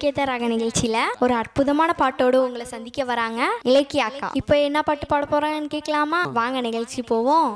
இணைக்கேத்த ராக நிகழ்ச்சியில ஒரு அற்புதமான பாட்டோடு உங்களை சந்திக்க வராங்க. இலக்கிய அக்கா இப்போ என்ன பாட்டு பாட போறாங்கன்னு கேட்கலாமா வாங்க நிகழ்ச்சி போவோம்.